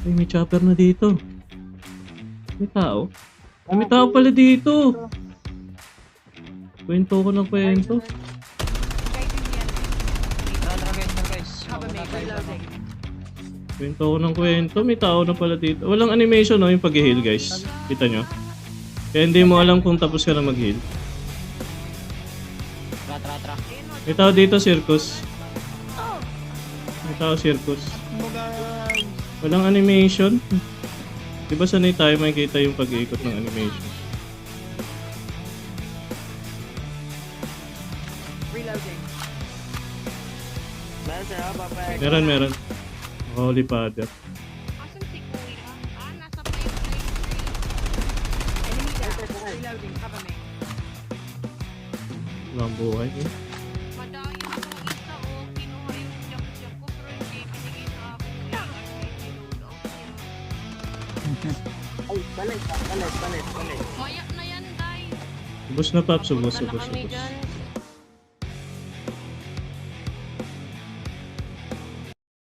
Ay, may chopper na dito. May tao? Ay, may tao pala dito. Kwento ko ng kwento. Kwento ko ng kwento. May tao na pala dito. Walang animation no, yung pag-heal guys. Kita nyo? Kaya hindi mo alam kung tapos ka na mag-heal. Tra, tra, tra. May tao dito, circus. May tao, circus. Walang animation. Di ba sanay tayo makikita yung pag-iikot ng animation? Reloading. Meron, meron. Holy Father. Ah, Enemy down. Reloading. Cover me. Walang buhay. Eh. Ay, balik, balik, balik, balik. Maya na yan, Day. Ubus na, Paps. Ubus, ubus, ubus.